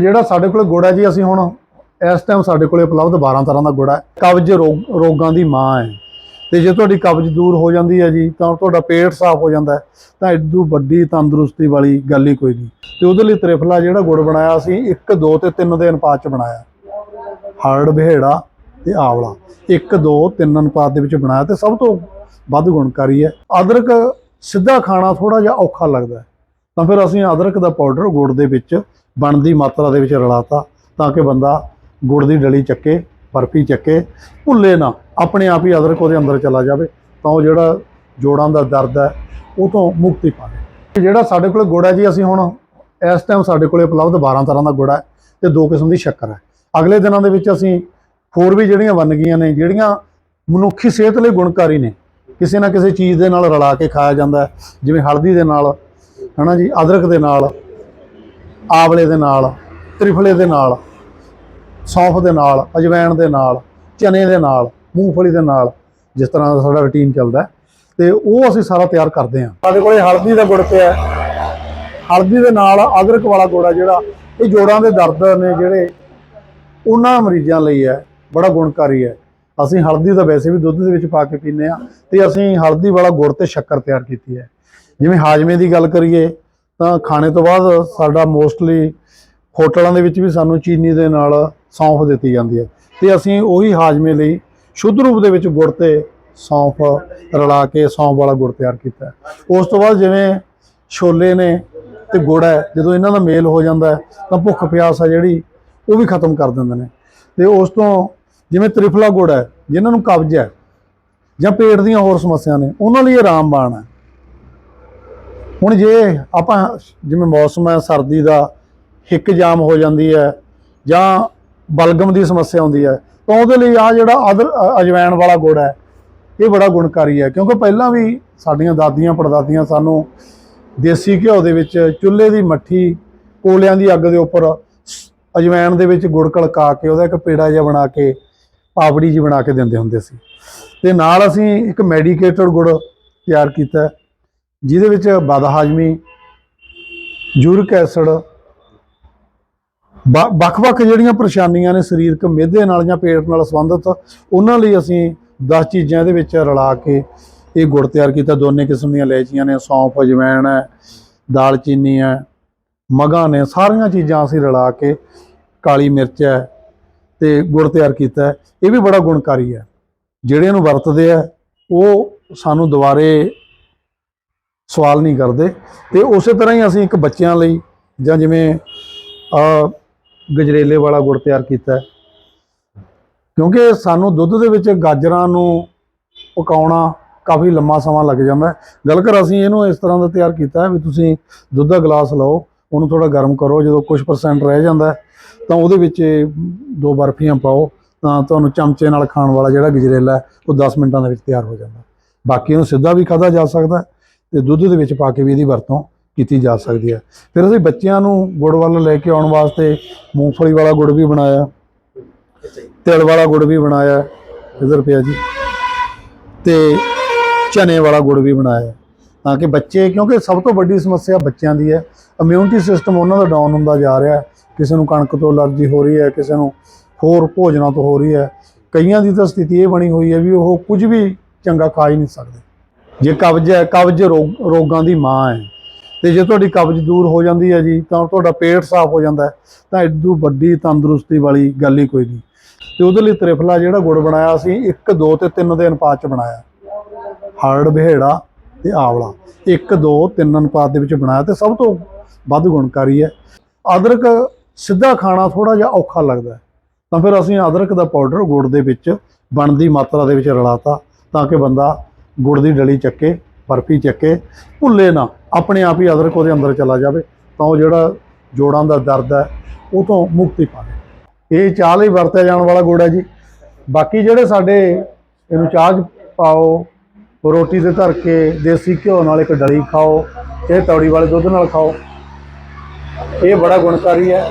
ਜਿਹੜਾ ਸਾਡੇ ਕੋਲ ਗੁੜ ਹੈ ਜੀ, ਅਸੀਂ ਹੁਣ ਇਸ ਟਾਈਮ ਸਾਡੇ ਕੋਲੇ ਉਪਲਬਧ 12 ਤਰ੍ਹਾਂ ਦਾ ਗੁੜ ਹੈ। ਕਬਜ਼ ਰੋਗ- ਰੋਗਾਂ ਦੀ ਮਾਂ ਹੈ। ਤੇ ਜੇ ਤੁਹਾਡੀ ਕਬਜ਼ ਦੂਰ ਹੋ ਜਾਂਦੀ ਹੈ ਜੀ, ਤਾਂ ਤੁਹਾਡਾ ਪੇਟ ਸਾਫ਼ ਹੋ ਜਾਂਦਾ ਤਾਂ ਇਦੋਂ ਵੱਡੀ ਤੰਦਰੁਸਤੀ ਵਾਲੀ ਗੱਲ ਹੀ ਕੋਈ ਨਹੀਂ। ਤੇ ਉਹਦੇ ਲਈ ਤ੍ਰਿਫਲਾ ਜਿਹੜਾ ਗੁੜ ਬਣਾਇਆ, ਅਸੀਂ 1 2 ਤੇ 3 ਦੇ ਅਨੁਪਾਤ ਚ ਬਣਾਇਆ। ਹਰੜ, ਬਿਹੜਾ ਤੇ ਆਵਲਾ। 1 2 3 ਅਨੁਪਾਤ ਦੇ ਵਿੱਚ ਬਣਾਇਆ ਤੇ ਸਭ ਤੋਂ ਵੱਧ ਗੁਣਕਾਰੀ ਹੈ। ਅਦਰਕ ਸਿੱਧਾ ਖਾਣਾ ਥੋੜਾ ਜਿਹਾ ਔਖਾ ਲੱਗਦਾ ਤਾਂ ਫਿਰ ਅਸੀਂ ਅਦਰਕ ਦਾ ਪਾਊਡਰ ਗੁੜ ਦੇ ਵਿੱਚ ਬਣਦੀ ਮਾਤਰਾ ਦੇ ਵਿੱਚ ਰਲਾਤਾ ਤਾਂ ਕਿ ਬੰਦਾ ਗੁੜ ਦੀ ਡਲੀ ਚੱਕੇ, ਬਰਫੀ ਚੱਕੇ, ਭੁੱਲੇ ਨਾ, ਆਪਣੇ ਆਪ ਹੀ ਅਦਰਕ ਉਹਦੇ ਅੰਦਰ ਚਲਾ ਜਾਵੇ, ਤਾਂ ਉਹ ਜਿਹੜਾ ਜੋੜਾਂ ਦਾ ਦਰਦ ਹੈ, ਉਹ ਤੋਂ ਮੁਕਤੀ ਪਾਵੇ। ਜਿਹੜਾ ਸਾਡੇ ਕੋਲ ਗੁੜ ਹੈ ਜੀ, ਅਸੀਂ ਹੁਣ ਇਸ ਟਾਈਮ ਸਾਡੇ ਕੋਲੇ ਉਪਲਬਧ 12 ਤਰ੍ਹਾਂ ਦਾ ਗੁੜ ਹੈ ਤੇ ਦੋ ਕਿਸਮ ਦੀ ਸ਼ੱਕਰ ਹੈ। ਅਗਲੇ ਦਿਨਾਂ ਦੇ ਵਿੱਚ ਅਸੀਂ ਹੋਰ ਵੀ ਜਿਹੜੀਆਂ ਬਣ ਗਈਆਂ ਨੇ, ਜਿਹੜੀਆਂ ਮਨੁੱਖੀ ਸਿਹਤ ਲਈ ਗੁਣਕਾਰੀ ਨੇ, ਕਿਸੇ ਨਾ ਕਿਸੇ ਚੀਜ਼ ਦੇ ਨਾਲ ਰਲਾ ਕੇ ਖਾਇਆ ਜਾਂਦਾ ਜਿਵੇਂ ਹਲਦੀ ਦੇ ਨਾਲ ਹਨਾ ਜੀ ਅਦਰਕ ਦੇ ਨਾਲ ਆਵਲੇ ਦੇ ਨਾਲ ਤ੍ਰਿਫਲੇ ਦੇ ਨਾਲ ਸੌਂਫ ਦੇ ਨਾਲ ਅਜਵਾਇਣ ਦੇ ਨਾਲ ਚਨੇ ਦੇ ਨਾਲ ਮੂੰਗਫਲੀ ਦੇ ਨਾਲ ਜਿਸ ਤਰ੍ਹਾਂ ਦਾ ਸਾਡਾ ਰੁਟੀਨ ਚੱਲਦਾ ਹੈ, ਤੇ ਉਹ ਅਸੀਂ ਸਾਰਾ ਤਿਆਰ ਕਰਦੇ ਹਾਂ। ਸਾਡੇ ਕੋਲੇ ਹਲਦੀ ਦਾ ਗੁੜ ਪਿਆ ਹੈ। ਹਲਦੀ ਦੇ ਨਾਲ ਅਦਰਕ ਵਾਲਾ ਗੁੜ ਆ ਜਿਹੜਾ ਇਹ ਜੋੜਾਂ ਦੇ ਦਰਦ ਨੇ ਜਿਹੜੇ ਉਹਨਾਂ ਮਰੀਜ਼ਾਂ ਲਈ ਹੈ ਬੜਾ ਗੁਣਕਾਰੀ ਹੈ। ਅਸੀਂ ਹਲਦੀ ਦਾ ਵੈਸੇ ਵੀ ਦੁੱਧ ਦੇ ਵਿੱਚ ਪਾ ਕੇ ਪੀਂਦੇ ਆ ਤੇ ਅਸੀਂ ਹਲਦੀ ਵਾਲਾ ਗੁੜ ਤੇ ਸ਼ੱਕਰ ਤਿਆਰ ਕੀਤੀ ਹੈ। ਜਿਵੇਂ ਹਾਜਮੇ ਦੀ ਗੱਲ ਕਰੀਏ ਤਾਂ ਖਾਣੇ ਤੋਂ ਬਾਅਦ ਸਾਡਾ ਮੋਸਟਲੀ ਹੋਟਲਾਂ ਦੇ ਵਿੱਚ ਵੀ ਸਾਨੂੰ ਚੀਨੀ ਦੇ ਨਾਲ ਸੌਂਫ ਦਿੱਤੀ ਜਾਂਦੀ ਹੈ ਤੇ ਅਸੀਂ ਉਹੀ ਹਾਜਮੇ ਲਈ ਸ਼ੁੱਧ ਰੂਪ ਦੇ ਵਿੱਚ ਗੁੜ ਤੇ ਸੌਂਫ ਰਲਾ ਕੇ ਸੌਂਫ ਵਾਲਾ ਗੁੜ ਤਿਆਰ ਕੀਤਾ ਉਸ ਤੋਂ ਬਾਅਦ ਜਿਵੇਂ ਛੋਲੇ ਨੇ ਤੇ ਗੁੜ ਹੈ, ਜਦੋਂ ਇਹਨਾਂ ਦਾ ਮੇਲ ਹੋ ਜਾਂਦਾ ਤਾਂ ਭੁੱਖ ਪਿਆਸ ਹੈ ਜਿਹੜੀ, ਉਹ ਵੀ ਖਤਮ ਕਰ ਦਿੰਦੇ ਨੇ। ਤੇ ਉਸ ਤੋਂ ਜਿਵੇਂ ਤ੍ਰਿਫਲਾ ਗੁੜ ਹੈ, ਜਿਨ੍ਹਾਂ ਨੂੰ ਕਬਜ਼ ਹੈ ਜਾਂ ਪੇਟ ਦੀਆਂ ਹੋਰ ਸਮੱਸਿਆ ਨੇ, ਉਹਨਾਂ ਲਈ ਇਹ ਰਾਮਬਾਣ ਹੈ। ਹੁਣ ਜੇ ਆਪਾਂ ਜਿਵੇਂ ਮੌਸਮ ਹੈ, ਸਰਦੀ ਦਾ, ਹਿੱਕ ਜਾਮ ਹੋ ਜਾਂਦੀ ਹੈ ਜਾਂ ਬਲਗਮ ਦੀ ਸਮੱਸਿਆ ਹੁੰਦੀ ਹੈ, ਤਾਂ ਉਹਦੇ ਲਈ ਆ ਜਿਹੜਾ ਅਦਰ ਅਜਵੈਣ ਵਾਲਾ ਗੁੜ ਹੈ, ਇਹ ਬੜਾ ਗੁਣਕਾਰੀ ਹੈ। ਕਿਉਂਕਿ ਪਹਿਲਾਂ ਵੀ ਸਾਡੀਆਂ ਦਾਦੀਆਂ, ਪੜਦਾਦੀਆਂ ਸਾਨੂੰ ਦੇਸੀ ਘਿਓ ਦੇ ਵਿੱਚ ਚੁੱਲ੍ਹੇ ਦੀ ਮੱਠੀ ਕੋਲਿਆਂ ਦੀ ਅੱਗ ਦੇ ਉੱਪਰ ਸ- ਅਜਵਾਇਣ ਦੇ ਵਿੱਚ ਗੁੜ ਕਲਕਾ ਕੇ, ਉਹਦਾ ਇੱਕ ਪੇੜਾ ਜਿਹਾ ਬਣਾ ਕੇ, ਪਾਪੜੀ ਜੀ ਬਣਾ ਕੇ ਦਿੰਦੇ ਹੁੰਦੇ ਸੀ। ਤੇ ਨਾਲ ਅਸੀਂ ਇੱਕ ਮੈਡੀਕੇਟਡ ਗੁੜ ਤਿਆਰ ਕੀਤਾ ਜਿਹਦੇ ਵਿੱਚ ਬਦਹਾਜ਼ਮੀ ਯੂਰਿਕ ਐਸਿਡ ਵੱਖ-ਵੱਖ ਜਿਹੜੀਆਂ ਪਰੇਸ਼ਾਨੀਆਂ ਨੇ ਸਰੀਰਕ ਮਿਹਦੇ ਨਾਲ ਜਾਂ ਪੇਟ ਨਾਲ ਸੰਬੰਧਿਤ, ਉਹਨਾਂ ਲਈ ਅਸੀਂ 10 ਚੀਜ਼ਾਂ ਇਹਦੇ ਵਿੱਚ ਰਲਾ ਕੇ ਇਹ ਗੁੜ ਤਿਆਰ ਕੀਤਾ। ਦੋਨੇ ਕਿਸਮ ਦੀਆਂ ਇਲਾਇਚੀਆਂ ਨੇ, ਸੌਂਫ ਅਜਵਾਇਣ ਹੈ ਦਾਲਚੀਨੀ ਹੈ, ਮਗਾਂ ਨੇ, ਸਾਰੀਆਂ ਚੀਜ਼ਾਂ ਅਸੀਂ ਰਲਾ ਕੇ ਕਾਲੀ ਮਿਰਚ ਹੈ ਤੇ ਗੁੜ ਤਿਆਰ ਕੀਤਾ ਇਹ ਵੀ ਬੜਾ ਗੁਣਕਾਰੀ ਹੈ। ਜਿਹੜੇ ਇਹਨੂੰ ਵਰਤਦੇ ਆ ਉਹ ਸਾਨੂੰ ਦੁਬਾਰੇ ਸਵਾਲ ਨਹੀਂ ਕਰਦੇ। ਤੇ ਉਸੇ ਤਰ੍ਹਾਂ ਹੀ ਅਸੀਂ ਇੱਕ ਬੱਚਿਆਂ ਲਈ ਜਾਂ ਜਿਵੇਂ ਆ ਗਜਰੇਲੇ ਵਾਲਾ ਗੁੜ ਤਿਆਰ ਕੀਤਾ ਕਿਉਂਕਿ ਸਾਨੂੰ ਦੁੱਧ ਦੇ ਵਿੱਚ ਗਾਜਰਾਂ ਨੂੰ ਪਕਾਉਣਾ ਕਾਫੀ ਲੰਮਾ ਸਮਾਂ ਲੱਗ ਜਾਂਦਾ ਹੈ। ਗੱਲ ਕਰ ਅਸੀਂ ਇਹਨੂੰ ਇਸ ਤਰ੍ਹਾਂ ਦਾ ਤਿਆਰ ਕੀਤਾ ਹੈ ਵੀ ਤੁਸੀਂ ਦੁੱਧ ਦਾ ਗਲਾਸ ਲਓ, ਉਹਨੂੰ ਥੋੜਾ ਗਰਮ ਕਰੋ, ਜਦੋਂ ਕੁਝ ਪਰਸੈਂਟ ਰਹਿ ਜਾਂਦਾ ਤਾਂ ਉਹਦੇ ਵਿੱਚ ਦੋ ਬਰਫੀਆਂ ਪਾਓ, ਤਾਂ ਤੁਹਾਨੂੰ ਚਮਚੇ ਨਾਲ ਖਾਣ ਵਾਲਾ ਜਿਹੜਾ ਗਜਰੇਲਾ ਉਹ 10 ਮਿੰਟਾਂ ਦੇ ਵਿੱਚ ਤਿਆਰ ਹੋ ਜਾਂਦਾ ਬਾਕੀ ਇਹਨੂੰ ਸਿੱਧਾ ਵੀ ਖਾਧਾ ਜਾ ਸਕਦਾ ਤੇ ਦੁੱਧ ਦੇ ਵਿੱਚ ਪਾ ਕੇ ਵੀ ਇਹਦੀ ਵਰਤੋਂ ਕੀਤੀ ਜਾ ਸਕਦੀ ਹੈ। ਫਿਰ ਅਸੀਂ ਬੱਚਿਆਂ ਨੂੰ ਗੁੜ ਵੱਲ ਲੈ ਕੇ ਆਉਣ ਵਾਸਤੇ ਮੂੰਗਫਲੀ ਵਾਲਾ ਗੁੜ ਵੀ ਬਣਾਇਆ, ਤਿਲ ਵਾਲਾ ਗੁੜ ਵੀ ਬਣਾਇਆ, ਇਧਰ ਪਿਆ ਜੀ, ਤੇ ਚਨੇ ਵਾਲਾ ਗੁੜ ਵੀ ਬਣਾਇਆ, ਤਾਂ ਕਿ ਬੱਚੇ, ਕਿਉਂਕਿ ਸਭ ਤੋਂ ਵੱਡੀ ਸਮੱਸਿਆ ਬੱਚਿਆਂ ਦੀ ਹੈ ਇਮਿਊਨਿਟੀ ਸਿਸਟਮ ਉਹਨਾਂ ਦਾ ਡਾਊਨ ਹੁੰਦਾ ਜਾ ਰਿਹਾ ਕਿਸੇ ਨੂੰ ਕਣਕ ਤੋਂ ਅਲਰਜੀ ਹੋ ਰਹੀ ਹੈ, ਕਿਸੇ ਨੂੰ ਹੋਰ ਭੋਜਨਾਂ ਤੋਂ ਹੋ ਰਹੀ ਹੈ, ਕਈਆਂ ਦੀ ਤਾਂ ਸਥਿਤੀ ਇਹ ਬਣੀ ਹੋਈ ਹੈ ਵੀ ਉਹ ਕੁਝ ਵੀ ਚੰਗਾ ਖਾ ਹੀ ਨਹੀਂ ਸਕਦੇ। ਜੇ ਕਬਜ਼ ਹੈ, ਕਬਜ਼ ਰੋਗ- ਰੋਗਾਂ ਦੀ ਮਾਂ ਹੈ। ਤੇ ਜੇ ਤੁਹਾਡੀ ਕਬਜ਼ ਦੂਰ ਹੋ ਜਾਂਦੀ ਹੈ ਜੀ, ਤਾਂ ਤੁਹਾਡਾ ਪੇਟ ਸਾਫ਼ ਹੋ ਜਾਂਦਾ ਤਾਂ ਇਦੋਂ ਵੱਡੀ ਤੰਦਰੁਸਤੀ ਵਾਲੀ ਗੱਲ ਹੀ ਕੋਈ ਨਹੀਂ। ਤੇ ਉਹਦੇ ਲਈ ਤ੍ਰਿਫਲਾ ਜਿਹੜਾ ਗੁੜ ਬਣਾਇਆ ਅਸੀਂ 1 2 ਤੇ 3 ਦੇ ਅਨੁਪਾਤ ਚ ਬਣਾਇਆ। ਹਰੜ, ਬਿਹੜਾ ਤੇ ਆਵਲਾ। 1 2 3 ਅਨੁਪਾਤ ਦੇ ਵਿੱਚ ਬਣਾਇਆ ਤੇ ਸਭ ਤੋਂ ਵੱਧ ਗੁਣਕਾਰੀ ਹੈ। ਅਦਰਕ ਸਿੱਧਾ ਖਾਣਾ ਥੋੜਾ ਜਿਹਾ ਔਖਾ ਲੱਗਦਾ ਤਾਂ ਫਿਰ ਅਸੀਂ ਅਦਰਕ ਦਾ ਪਾਊਡਰ ਗੁੜ ਦੇ ਵਿੱਚ ਬਣਦੀ ਮਾਤਰਾ ਦੇ ਵਿੱਚ ਰਲਾਤਾ ਤਾਂ ਕਿ ਬੰਦਾ ਗੁੜ ਦੀ ਡਲੀ ਚੱਕੇ, ਬਰਫੀ ਚੱਕੇ, ਭੁੱਲੇ ਨਾ, ਆਪਣੇ ਆਪ ਹੀ ਅਦਰਕ ਉਹਦੇ ਅੰਦਰ ਚਲਾ ਜਾਵੇ, ਤਾਂ ਉਹ ਜਿਹੜਾ ਜੋੜਾਂ ਦਾ ਦਰਦ ਹੈ, ਉਹ ਤੋਂ ਮੁਕਤੀ ਪਾਵੇ। ਇਹ ਚਾਹ ਲਈ ਵਰਤਿਆ ਜਾਣ ਵਾਲਾ ਗੁੜ ਹੈ ਜੀ। ਬਾਕੀ ਜਿਹੜੇ ਸਾਡੇ, ਇਹਨੂੰ ਚਾਹ 'ਚ ਪਾਓ, ਰੋਟੀ ਤੇ ਧਰ ਕੇ, ਦੇਸੀ ਘਿਓ ਨਾਲ ਇੱਕ ਡਲੀ ਖਾਓ, ਇਹ ਤੌੜੀ ਵਾਲੇ ਦੁੱਧ ਨਾਲ ਖਾਓ। ਇਹ ਬੜਾ ਗੁਣਕਾਰੀ ਹੈ।